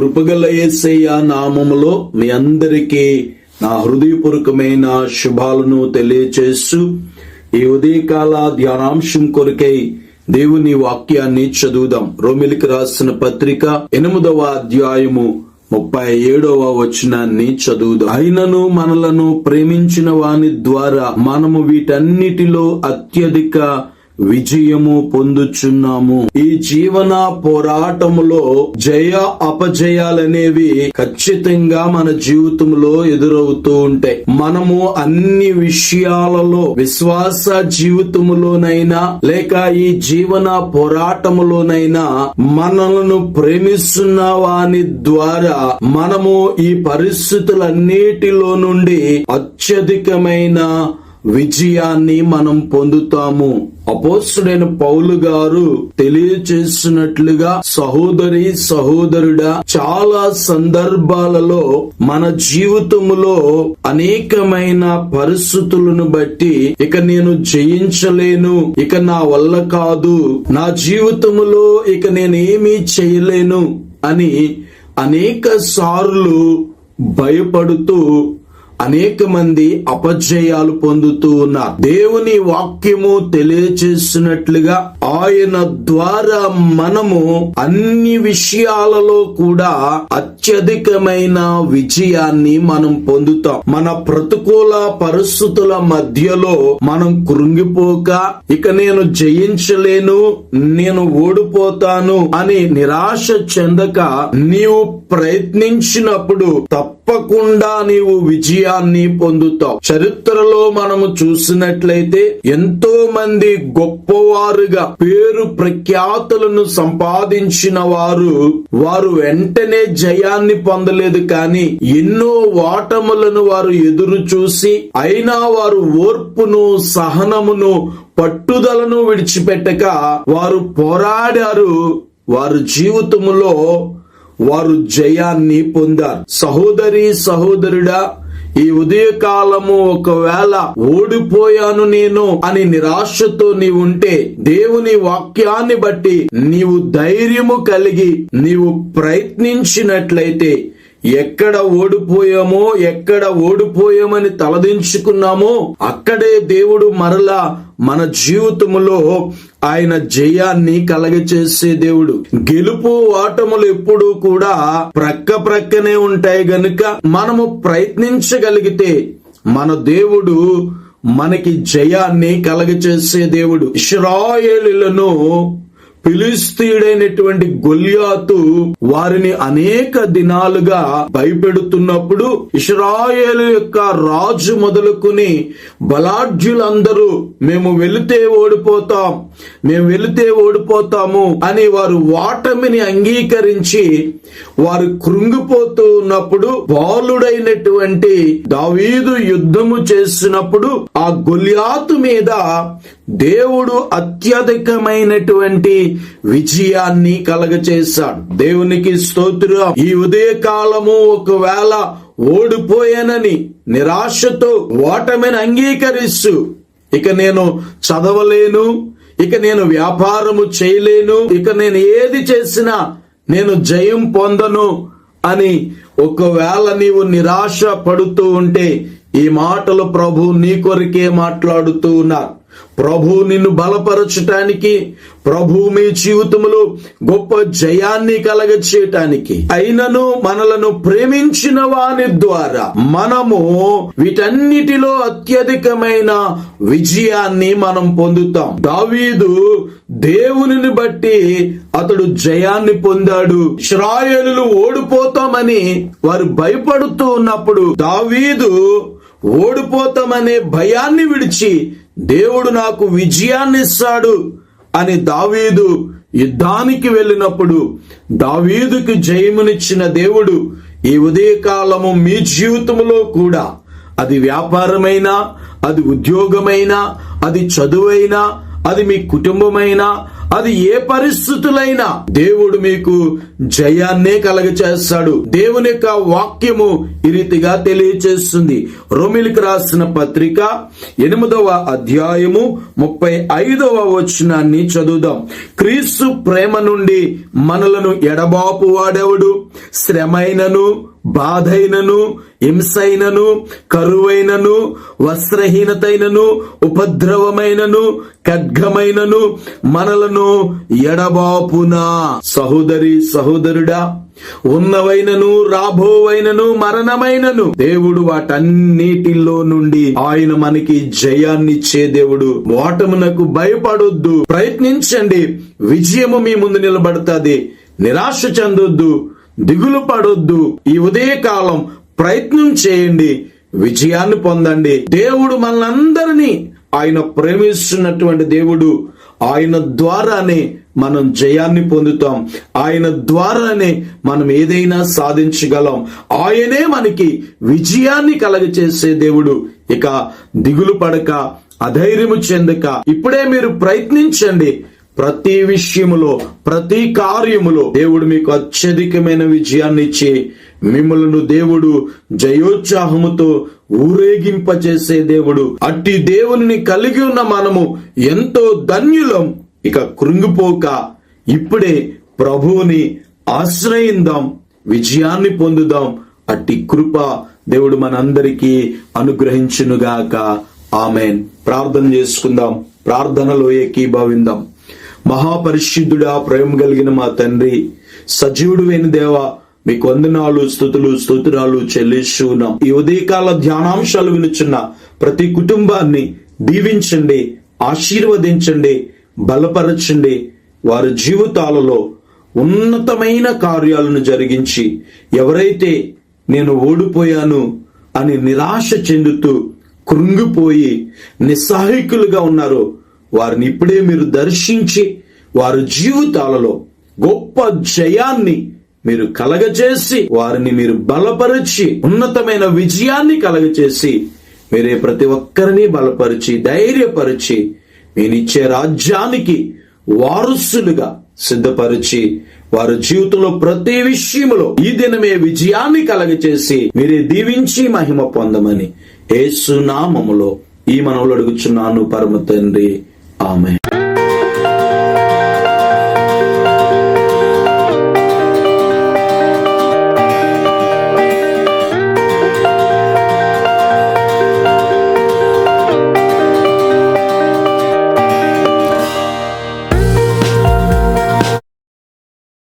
కృపగల ఏసయ్య నామములో మీ అందరికీ నా హృదయపూర్వకమైన శుభాలను తెలియచేస్తూ ఈ ఉదయకాల ధ్యానాంశం కొరకై దేవుని వాక్యాన్ని చదువుదాం. రోమిలికి రాసిన పత్రిక ఎనిమిదవ అధ్యాయము ముప్పై ఏడవ వచనాన్ని చదువుదాం. అయినను మనలను ప్రేమించిన వాని ద్వారా మనము వీటన్నిటిలో అత్యధిక విజయము పొందుచున్నాము. ఈ జీవన పోరాటములో జయ అపజయాలనేవి ఖచ్చితంగా మన జీవితంలో ఎదురవుతూ ఉంటాయి మనము అన్ని విషయాలలో విశ్వాస జీవితములోనైనా లేక ఈ జీవన పోరాటములోనైనా మనలను ప్రేమిస్తున్న వాని ద్వారా మనము ఈ పరిస్థితులన్నిటిలో నుండి అత్యధికమైన విజయాన్ని మనం పొందుతాము. అపోస్తుడైన పౌలు గారు తెలియచేస్తున్నట్లుగా సహోదరి సహోదరుడా చాలా సందర్భాలలో మన జీవితములో అనేకమైన పరిస్థితులను బట్టి ఇక నేను జయించలేను ఇక నా వల్ల కాదు నా జీవితములో ఇక నేనేమీ చేయలేను అని అనేక సార్లు భయపడుతూ అనేక మంది అపజయాలు పొందుతూ ఉన్నారు. దేవుని వాక్యము తెలియచేసినట్లుగా ఆయన ద్వారా మనము అన్ని విషయాలలో కూడా అత్యధికమైన విజయాన్ని మనం పొందుతాం. మన ప్రతికూల పరిస్థితుల మధ్యలో మనం కృంగిపోక ఇక నేను జయించలేను నేను ఓడిపోతాను అని నిరాశ చెందక నీవు ప్రయత్నించినప్పుడు తప్పకుండా నీవు విజయాన్ని పొందుతావు. చరిత్రలో మనము చూసినట్లయితే ఎంతో మంది గొప్పవారుగా పేరు ప్రఖ్యాతులను సంపాదించిన వారు వారు వెంటనే జయాన్ని పొందలేదు కానీ ఎన్నో ఓటములను వారు ఎదురు చూసి అయినా వారు ఓర్పును సహనమును పట్టుదలను విడిచిపెట్టక వారు పోరాడారు. వారు జీవితములో వారు జయాన్ని పొందారు. సహోదరి సహోదరుడా ఈ ఉదయకాలము ఒకవేళ ఓడిపోయాను నేను అని నిరాశతో నీవు ఉంటే దేవుని వాక్యాన్ని బట్టి నీవు ధైర్యము కలిగి నీవు ప్రయత్నించినట్లయితే ఎక్కడ ఓడిపోయామో ఎక్కడ ఓడిపోయామని తలదించుకున్నామో అక్కడే దేవుడు మరలా మన జీవితములో ఆయన జయాన్ని కలగచేసే దేవుడు. గెలుపు ఓటములు ఎప్పుడు కూడా ప్రక్క ప్రక్కనే ఉంటాయి గనుక మనము ప్రయత్నించగలిగితే మన దేవుడు మనకి జయాన్ని కలగచేసే దేవుడు. ఇస్రాయేలులను ఫిలిస్తీయుడైనటువంటి గొల్యాతు వారిని అనేక దినాలుగా భయపెడుతున్నప్పుడు ఇస్రాయేలు యొక్క రాజు మొదలుకుని బలాఢ్యులందరూ మేము వెళితే ఓడిపోతాం మేము వెళితే ఓడిపోతాము అని వారు వాటమిని అంగీకరించి వారు కృంగిపోతూ ఉన్నప్పుడు బాలుడైనటువంటి దావీదు యుద్ధము చేసినప్పుడు ఆ గొల్యాతు మీద దేవుడు అత్యధికమైనటువంటి విజయాన్ని కలగచేశాడు. దేవునికి స్తోత్రం. ఈ ఉదయ కాలము ఒకవేళ ఓడిపోయానని నిరాశతో ఓటమిని అంగీకరిస్తూ ఇక నేను చదవలేను ఇక నేను వ్యాపారము చేయలేను ఇక నేను ఏది చేసినా నేను జయం పొందను అని ఒకవేళ నీవు నిరాశ పడుతూ ఉంటే ఈ మాటలు ప్రభు నీ కొరికే మాట్లాడుతూ ఉన్నారు. ప్రభు నిన్ను బలపరచటానికి ప్రభు మీ జీవితములో గొప్ప జయాన్ని కలగ చేయటానికి అయినను మనలను ప్రేమించిన వాని ద్వారా మనము వీటన్నిటిలో అత్యధికమైన విజయాన్ని మనం పొందుతాం. దావీదు దేవునిని బట్టి అతడు జయాన్ని పొందాడు. శ్రాయలు ఓడిపోతామని వారు భయపడుతూ ఉన్నప్పుడు దావీదు ఓడిపోతామనే భయాన్ని విడిచి దేవుడు నాకు విజయాన్ని ఇస్తాడు అని దావీదు యుద్ధానికి వెళ్ళినప్పుడు దావీదుకి జయమునిచ్చిన దేవుడు ఈ ఉదయకాలము మీ జీవితంలో కూడా. అది వ్యాపారమైనా అది ఉద్యోగమైనా అది చదువైనా అది మీ కుటుంబమైనా అది ఏ పరిస్థితులైనా దేవుడు మీకు జయాన్నే కలగచేస్తాడు. దేవుని యొక్క వాక్యము ఈ రీతిగా తెలియచేస్తుంది. రోమిలికి రాసిన పత్రిక ఎనిమిదవ అధ్యాయము ముప్పై ఐదవ వచనాన్ని చదువుదాం. క్రీస్తు ప్రేమ నుండి మనలను ఎడబాపు వాడెవడు? శ్రమైనను బాధైనను హింసైనను కరువైనను వస్త్రహీనతైనను ఉపద్రవమైనను ఖడ్గమైనను మనలను ఎడబాపునా. సహోదరి సహోదరుడా ఉన్నవైనను రాబోవైనను మరణమైనను. దేవుడు వాటన్నిటిలో నుండి ఆయన మనకి జయాన్నిచ్చే దేవుడు. ఓటమునకు భయపడొద్దు. ప్రయత్నించండి. విజయము మీ ముందు నిలబడుతుంది. నిరాశ చెందొద్దు. దిగులు పడొద్దు. ఈ ఉదయకాలం ప్రయత్నం చేయండి. విజయాన్ని పొందండి. దేవుడు మనందరినీ ఆయన ప్రేమిస్తున్నటువంటి దేవుడు. ఆయన ద్వారానే మనం జయాన్ని పొందుతాం. ఆయన ద్వారానే మనం ఏదైనా సాధించగలం. ఆయనే మనకి విజయాన్ని కలగచేసే దేవుడు. ఇక దిగులు పడక అధైర్యము చెందక ఇప్పుడే మీరు ప్రయత్నించండి. ప్రతి విషయములో ప్రతి కార్యములో దేవుడు మీకు అత్యధికమైన విజయాన్ని ఇచ్చి మిమ్మలను దేవుడు జయోత్సాహముతో ఊరేగింపచేసే దేవుడు. అట్టి దేవుని కలిగి ఉన్న మనము ఎంతో ధన్యులం. ఇక కృంగిపోక ఇప్పుడే ప్రభువుని ఆశ్రయిందాం విజయాన్ని పొందుదాం. అట్టి కృప దేవుడు మనందరికీ అనుగ్రహించునుగాక. ఆమెన్. ప్రార్థన చేసుకుందాం. ప్రార్థనలో ఏకీభవిందాం. మహాపరిశుద్ధుడా ప్రేమ కలిగిన మా తండ్రి. సజీవుడు అయిన దేవ మీకు వందనాలు స్థుతులు స్తోత్రాలు చెల్లిస్తున్నాం. ఈ ఉదయకాల ధ్యానాంశాలు వినుచున్న ప్రతి కుటుంబాన్ని దీవించండి ఆశీర్వదించండి బలపరచండి. వారి జీవితాలలో ఉన్నతమైన కార్యాలను జరిగించి ఎవరైతే నేను ఓడిపోయాను అని నిరాశ చెందుతూ కృంగిపోయి నిస్సహాయకులుగా ఉన్నారో వారిని ఇప్పుడే మీరు దర్శించి వారి జీవితాలలో గొప్ప జయాన్ని మీరు కలగచేసి వారిని మీరు బలపరిచి ఉన్నతమైన విజయాన్ని కలగచేసి మీరే ప్రతి ఒక్కరిని బలపరిచి ధైర్యపరిచి మీరిచ్చే రాజ్యానికి వారసులుగా సిద్ధపరిచి వారి జీవితంలో ప్రతి విషయంలో ఈ దినమే విజయాన్ని కలగచేసి మీరే దీవించి మహిమ పొందమని ఏసునామములో ఈ మనవులు అడుగుచున్నాను పరమ తండ్రి. Amen.